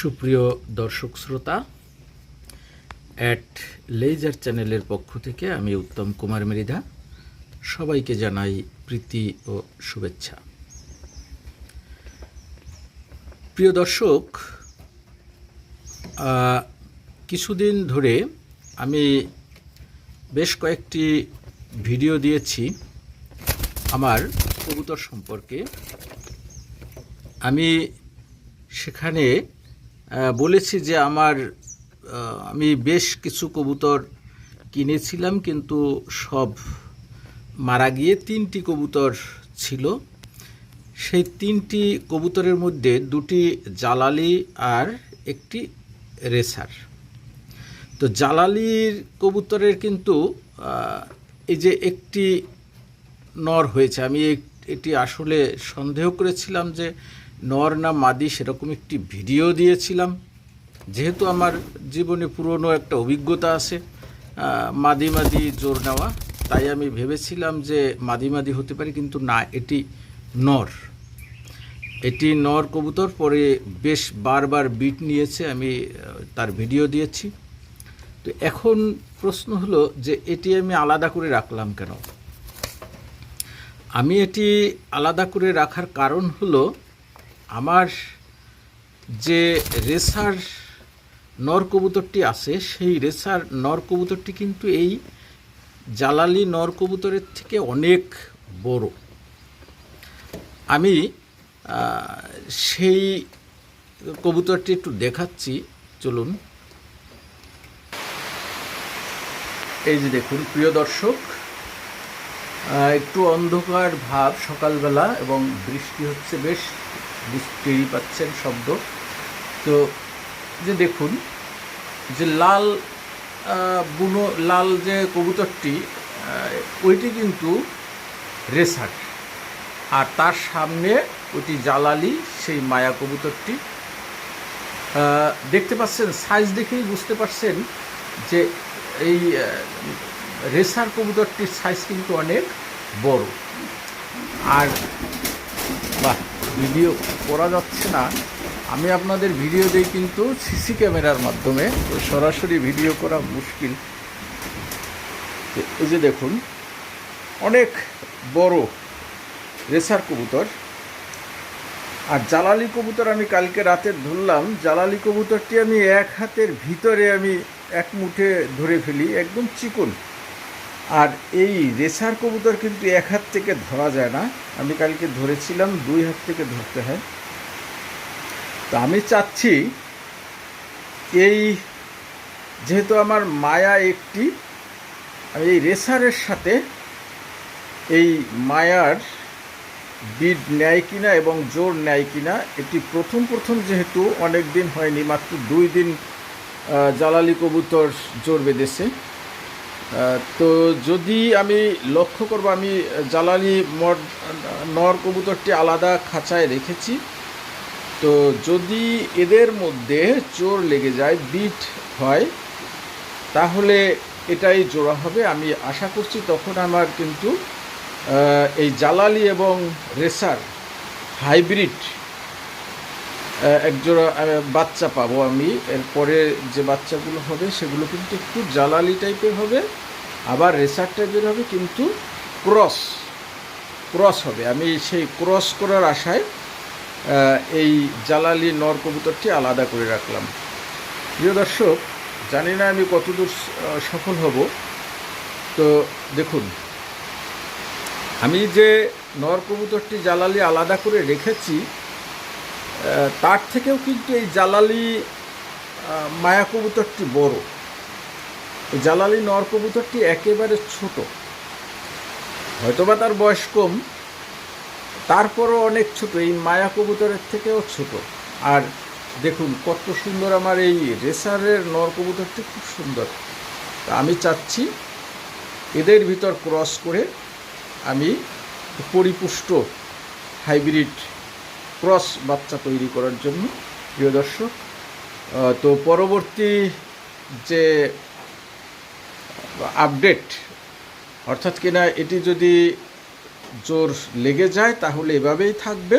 সুপ্রিয় দর্শক শ্রোতা অ্যাট লেজার চ্যানেলের পক্ষ থেকে আমি উত্তম কুমার মেরিধা। সবাইকে জানাই প্রীতি ও শুভেচ্ছা। প্রিয় দর্শক কিছুদিন ধরে আমি বেশ কয়েকটি ভিডিও দিয়েছি আমার কবুতর সম্পর্কে। আমি সেখানে বলেছি যে আমার আমি বেশ কিছু কবুতর কিনেছিলাম, কিন্তু সব মারা গিয়ে তিনটি কবুতর ছিল। সেই তিনটি কবুতরের মধ্যে দুটি জালালি আর একটি রেসার। তো জালালির কবুতরের কিন্তু এই যে একটি নর হয়েছে, আমি এটি আসলে সন্দেহ করেছিলাম যে নর না মাদি সেরকম একটি ভিডিও দিয়েছিলাম। যেহেতু আমার জীবনে পুরনো একটা অভিজ্ঞতা আছে মাদি মাদি জোর নেওয়া, তাই আমি ভেবেছিলাম যে মাদি মাদি হতে পারে, কিন্তু না, এটি নর। এটি নর কবুতর, পরে বেশ বারবার বিট নিয়েছে, আমি তার ভিডিও দিয়েছি। তো এখন প্রশ্ন হলো যে এটি আমি আলাদা করে রাখলাম কেন? আমি এটি আলাদা করে রাখার কারণ হলো আমার যে রেসার নর কবুতরটি আছে, সেই রেসার নর কবুতরটি কিন্তু এই জালালি নর কবুতরের থেকে অনেক বড়। আমি সেই কবুতরটি একটু দেখাচ্ছি, চলুন। এই যে দেখুন, প্রিয় দর্শক একটু অন্ধকার ভাব সকালবেলা এবং বৃষ্টি হচ্ছে বেশ টেরি পাচ্ছেন শব্দ। তো যে দেখুন, যে লাল বুনো, লাল যে কবুতরটি ওইটি কিন্তু রেসার আর তার সামনে ওইটি জালালি, সেই মায়া কবুতরটি। দেখতে পাচ্ছেন, সাইজ দেখেই বুঝতে পারছেন যে এই রেসার কবুতরটির সাইজ কিন্তু অনেক বড়। আর বাহ ভিডিও করা যাচ্ছে না। আমি আপনাদের ভিডিও দিই কিন্তু সিসি ক্যামেরার মাধ্যমে। তো সরাসরি ভিডিও করা মুশকিল। এই যে দেখুন, অনেক বড় রেসার কবুতর। আর জালালি কবুতর আমি কালকে রাতে ধরলাম। জালালি কবুতরটি আমি এক হাতের ভিতরে আমি এক মুঠে ধরে ফেলি, একদম চিকন। আর এই রেসার কবুতর কিন্তু এক হাত থেকে ধরা যায় না। আমি কালকে ধরেছিলাম, দুই হাত থেকে ধরতে হয়। তো আমি চাচ্ছি, এই যেহেতু আমার মায়া একটি, আমি এই রেসারের সাথে এই মায়ার বিড নেয় কিনা এবং জোর নেয় কিনা, এটি প্রথম প্রথম যেহেতু অনেক দিন হয়নি, মাত্র দুই দিন জালালি কবুতর জোর বেঁধেছে। তো যদি আমি লক্ষ্য করব, আমি জালালি মর নর কবুতরটি আলাদা খাঁচায় রেখেছি। তো যদি এদের মধ্যে চোর লেগে যায়, বিট হয়, তাহলে এটাই জোড়া হবে। আমি আশা করছি তখন আমার কিন্তু এই জ্বালালি এবং রেসার হাইব্রিড একজোড়া বাচ্চা পাবো আমি। এরপরে যে বাচ্চাগুলো হবে, সেগুলো কিন্তু একটু জালালি টাইপের হবে, আবার রেসার টাইপের হবে, কিন্তু ক্রস ক্রস হবে। আমি সেই ক্রস করার আশায় এই জালালি নর কবুতরটি আলাদা করে রাখলাম। প্রিয় দর্শক, জানি না আমি কতদূর সফল হব। তো দেখুন, আমি যে নর কবুতরটি জালালি আলাদা করে রেখেছি তার থেকেও কিন্তু এই জালালি মায়া কবুতরটি বড়। জালালি নর কবুতরটি একেবারে ছোট। হয়তোবা তার বয়স কম, তারপরও অনেক ছোট, এই মায়া কবুতরের থেকেও ছোট। আর দেখুন, কত সুন্দর আমার এই রেসারের নর কবুতরটি, খুব সুন্দর। তা আমি চাচ্ছি এদের ভিতর ক্রস করে আমি পরিপুষ্ট হাইব্রিড ক্রস বাচ্চা তৈরি করার জন্য, প্রিয় দর্শক। তো পরবর্তী যে আপডেট, অর্থাৎ কিনা এটি যদি জোর লেগে যায়, তাহলে এভাবেই থাকবে।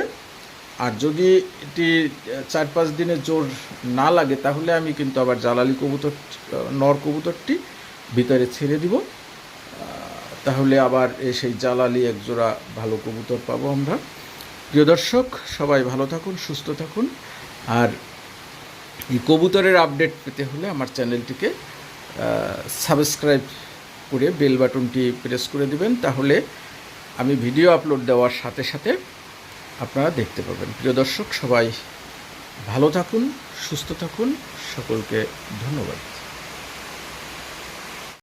আর যদি এটি চার পাঁচ দিনে জোর না লাগে, তাহলে আমি কিন্তু আবার জালালি কবুতর, নর কবুতরটি ভিতরে ছেড়ে দিব। তাহলে আবার সেই জালালি একজোড়া ভালো কবুতর পাবো আমরা। প্রিয় দর্শক, সবাই ভালো থাকুন, সুস্থ থাকুন। আর এই কবুতরের আপডেট পেতে হলে আমার চ্যানেলটিকে সাবস্ক্রাইব করে বেল বাটনটি প্রেস করে দিবেন, তাহলে আমি ভিডিও আপলোড দেওয়ার সাথে সাথে আপনারা দেখতে পাবেন। প্রিয় দর্শক, সবাই ভালো থাকুন, সুস্থ থাকুন। সকলকে ধন্যবাদ।